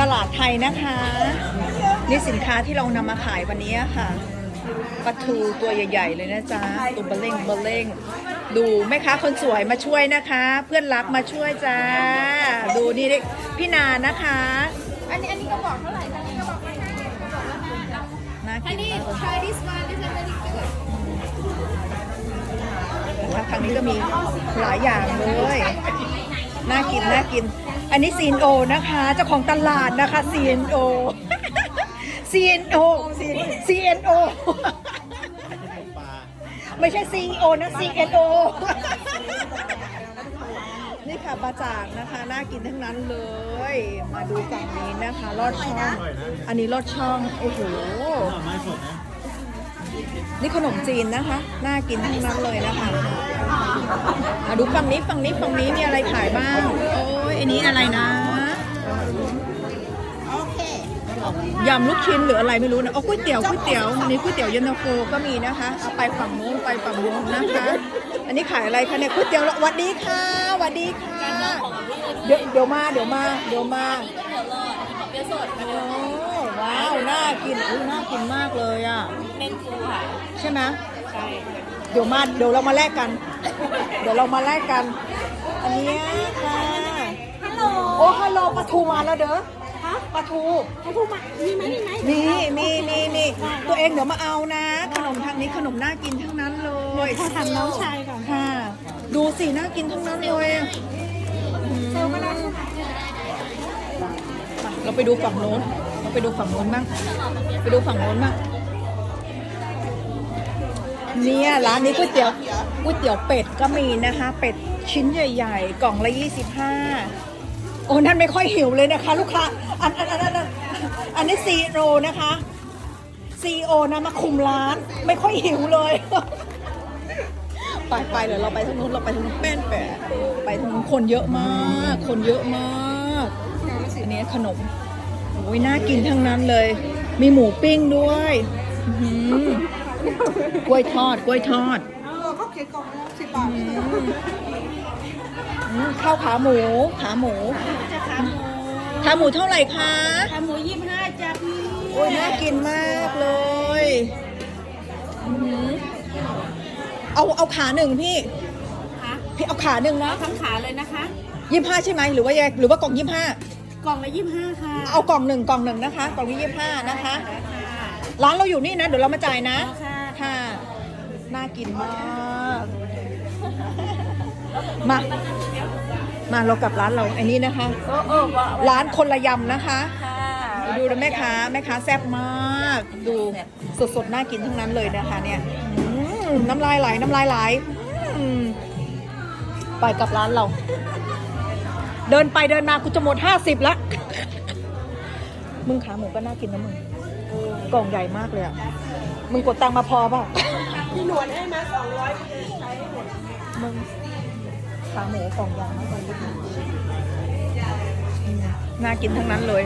ตลาดไทยนะคะ นี่สินค้าที่เรานำมาขายวันนี้ค่ะปลาทูตัวใหญ่ ๆ เลยนะจ๊ะตัวเบลเล่งเบลเล่ง ดูแม่ค้าคนสวยมาช่วยนะคะ เพื่อนรักมาช่วยจ้า ดูนี่ดิพี่นานะคะ อันนี้อันนี้ก็บอกเท่าไหร่อันนี้ก็บอกเท่าไหร่น่าอักินนนี้ มากเลย try this one this is very good นะคะทางนี้ก็มีหลายอย่างเลย น่ากินน่ากิน อันนี้ CNO นะคะเจ้าของตลาดนะคะ CNO CNO CNO ไม่ใช่ CEO นะ CNO นี่ค่ะบาจากนะคะน่ากินทั้งนั้นเลย มาดูฝั่งนี้นะคะลอดช่อง อันนี้ลอดช่อง โอ้โห นี่ขนมจีนนะคะ น่ากินทั้งนั้นเลยนะคะมาดูฝั่งนี้ฝั่งนี้ฝั่งนี้มีอะไรขายบ้าง โอ้ยอันนี้อะไรนะโอเคยำลูกชิ้นหรืออะไรไม่รู้นะอ๋อก๋วยเตี๋ยวก๋วยเตี๋ยวอันนี้ก๋วยเตี๋ยวเย็นตาโฟก็มีนะคะเอาไปฝั่งนู้นไปฝั่งนู้นนะคะ อันนี้ขายอะไรคะเนี่ยก๋วยเตี๋ยวหวัดดีค่ะหวัดดีค่ะเดี๋ยวเดี๋ยวมาเดี๋ยวมาเดี๋ยวมาโอ้ว้าวน่ากินอุ้ยน่ากินมากเลยอะ เน้นฟูค่ะ ใช่ไหมใช่เดี๋ยวมาเดี๋ยวเรามาแลกกัน เดี๋ยวเรามาแลกกัน อันเนี้ยค่ะฮัลโหลโอ้ฮัลโหลปลาทูมาแล้วเด้อฮะปลาทูให้พูดมามีไหมมีไหมมีมีมีมีตัวเองเดี๋ยวมาเอานะ ขนมทางนี้ขนมน่ากินทั้งนั้นเลยขอถามน้องชายก่อนค่ะ ดูสิน่ากินทั้งนั้นเลยเซลก็ได้มาเราไปดูฝั่งโน้น เราไปดูฝั่งโน้นบ้าง ไปดูฝั่งโน้นบ้าง เนี่ยร้านนี้ก๋วยเตี๋ยวก๋วยเตี๋ยวเป็ดก็มีนะคะ เป็ดชิ้นใหญ่ๆ กล่องละ25โอ้นั่นไม่ค่อยหิวเลยนะคะ ลูกค้าอันอันอันอันอันนี้ซีโรนะคะซีโอนะมาคุมร้าน ไม่ค่อยหิวเลยไปไปเดี๋ยวเราไปทางนู้นเราไปทางนู้นแป้นแปะไปทางนู้นคนเยอะมาก คนเยอะมากอันนี้ขนมโอ้ยน่ากินทั้งนั้นเลย มีหมูปิ้งด้วย อื กล้วยทอด กล้วยทอดเขาเขียนกล่องละสิบบาทอืมข้าวขาหมู ขาหมู จะขาหมูขาหมูเท่าไหร่คะ ขาหมูยี่สิบห้าจ้ะพี่โอ้ยน่ากินมากเลยอื้อหือเอาเอาขาหนึ่งพี่คะพี่เอาขาหนึ่งนะทั้งขาเลยนะคะ ยี่ห้าใช่ไหมหรือว่าแยกหรือว่ากล่องยี่ห้ากล่องละยี่สิบห้าค่ะเอากล่องหนึ่งกล่องหนึ่งนะคะ กล่องนี้ยี่ห้านะคะค่ะร้านเราอยู่นี่นะ เดี๋ยวเรามาจ่ายนะค่ะค่ะ น่ากินมาก มา มาเรากลับร้านเราอันนี้นะคะ ร้านคนละยำนะคะ ดูนะแม่ค้าแม่ค้าแซ่บมาก ดูสดๆน่ากินทั้งนั้นเลยนะคะ เนี่ยน้ำลายไหลน้ำลายไหลไปกลับร้านเรา เดินไปเดินมากูจะหมดห้าสิบละมึงขาหมูก็น่ากินนะมึงกล่องใหญ่มากเลยอะ มึงกดตังค์มาพอป่ะ พี่หนวดให้มาสองร้อยใช้หมึงขาหมูกล่องใหญ่มากเลยน่ากินทั้งนั้นเลย